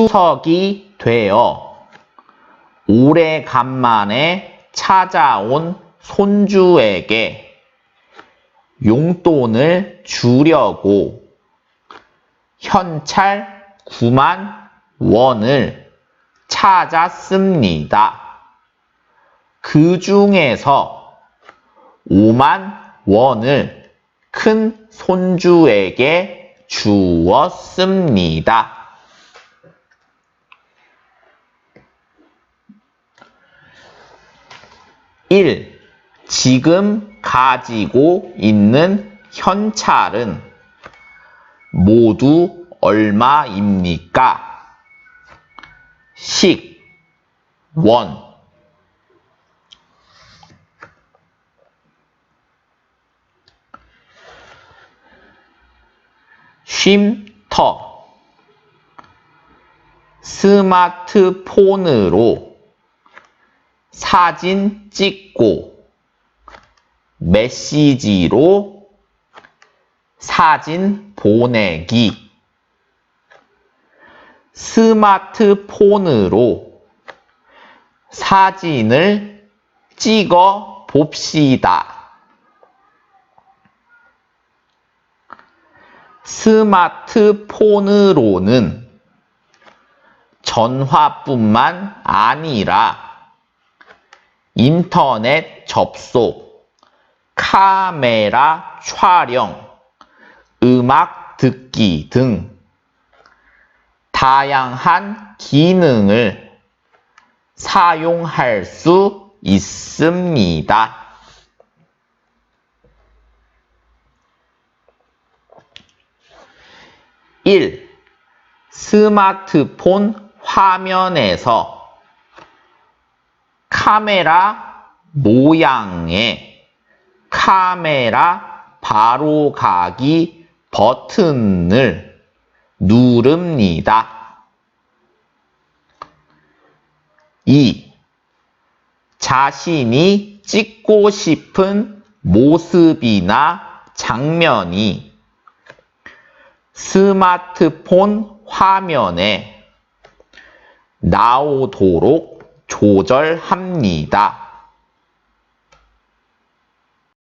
추석이 되어 오래간만에 찾아온 손주에게 용돈을 주려고 현찰 9만 원을 찾았습니다. 그 중에서 5만 원을 큰 손주에게 주었습니다. 1. 지금 가지고 있는 현찰은 모두 얼마입니까? 식, 원. 쉼터. 스마트폰으로 사진 찍고 메시지로 사진 보내기. 스마트폰으로 사진을 찍어 봅시다. 스마트폰으로는 전화뿐만 아니라 인터넷 접속, 카메라 촬영, 음악 듣기 등 다양한 기능을 사용할 수 있습니다. 1. 스마트폰 화면에서 카메라 모양의 카메라 바로 가기 버튼을 누릅니다. 2. 자신이 찍고 싶은 모습이나 장면이 스마트폰 화면에 나오도록 조절합니다.